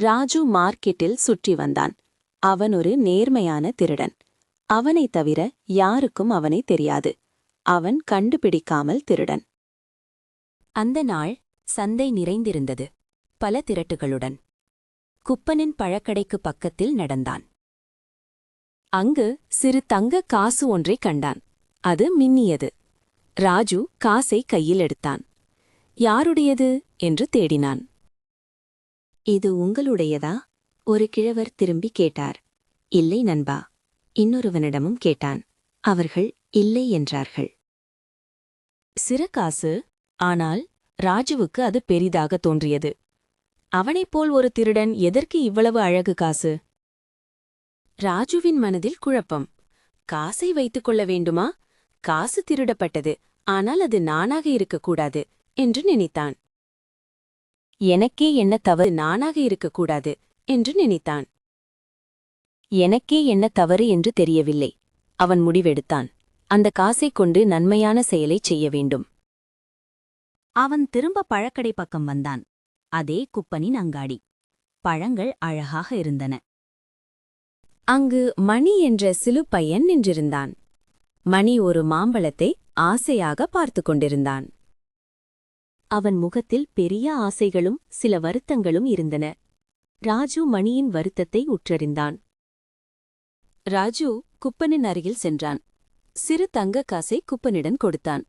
ராஜு மார்க்கெட்டில் சுற்றி வந்தான். அவன் ஒரு நேர்மையான திருடன். அவனைத் தவிர யாருக்கும் அவனை தெரியாது. அவன் கண்டுபிடிக்காமல் திருடன். அந்த நாள் சந்தை நிறைந்திருந்தது. பல திரட்டுகளுடன். குப்பனின் பழக்கடைக்கு பக்கத்தில் நடந்தான். அங்கு சிறு தங்க காசு ஒன்றைக் கண்டான். அது மின்னியது. ராஜு காசை கையில் எடுத்தான். யாருடையது? என்று தேடினான். இது உங்களுடையதா? ஒரு கிழவர் திரும்பி கேட்டார். இல்லை நண்பா. இன்னொருவனிடமும் கேட்டான். அவர்கள் இல்லை என்றார்கள். சிறு காசு ஆனால் ராஜுவுக்கு அது பெரிதாக தோன்றியது. அவனைப் போல் ஒரு திருடன் எதற்கு இவ்வளவு அழகு காசு? ராஜுவின் மனதில் குழப்பம். காசை வைத்துக் கொள்ள வேண்டுமா? காசு திருடப்பட்டது. ஆனால் அது நானாக இருக்கக்கூடாது என்று நினைத்தான். எனக்கே என்ன தவறு நானாக இருக்கக்கூடாது என்று நினைத்தான். எனக்கே என்ன தவறு என்று தெரியவில்லை. அவன் முடிவெடுத்தான். அந்த காசைக் கொண்டு நன்மையான செயலைச் செய்ய வேண்டும். அவன் திரும்ப பழக்கடை பக்கம் வந்தான். அதே குப்பனின் அங்காடி. பழங்கள் அழகாக இருந்தன. அங்கு மணி என்ற சிலு பையன் நின்றிருந்தான். மணி ஒரு மாம்பழத்தை ஆசையாக பார்த்து கொண்டிருந்தான். அவன் முகத்தில் பெரிய ஆசைகளும் சில வருத்தங்களும் இருந்தன. ராஜு மணியின் வருத்தத்தை உற்றறிந்தான். ராஜு குப்பனின் அருகில் சென்றான். சிறு தங்க காசை குப்பனிடம் கொடுத்தான்.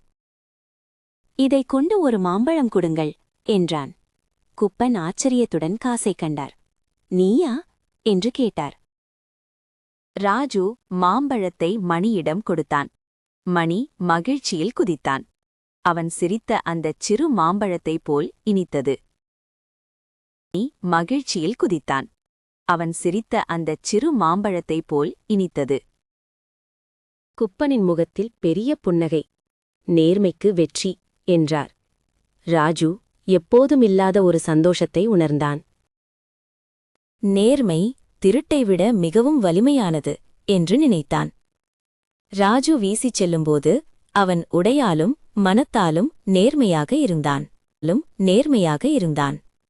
இதைக் கொண்டு ஒரு மாம்பழம் கொடுங்கள் என்றான். குப்பன் ஆச்சரியத்துடன் காசை கண்டார். நீயா? என்று கேட்டார். ராஜு மாம்பழத்தை மணியிடம் கொடுத்தான். மணி மகிழ்ச்சியில் குதித்தான். அவன் சிரித்த அந்தச் சிறு மாம்பழத்தைப் போல் இனித்தது. மணி மகிழ்ச்சியில் குதித்தான். அவன் சிரித்த அந்தச் சிறு மாம்பழத்தைப் போல் இனித்தது. குப்பனின் முகத்தில் பெரிய புன்னகை. நேர்மைக்கு வெற்றி என்றார். ராஜு எப்போதுமில்லாத ஒரு சந்தோஷத்தை உணர்ந்தான். நேர்மை திருட்டை விட மிகவும் வலிமையானது என்று நினைத்தான். ராஜு வீசிச் செல்லும்போது அவன் உடையாலும் மனத்தாலும் நேர்மையாக இருந்தான். நேர்மையாக இருந்தான்.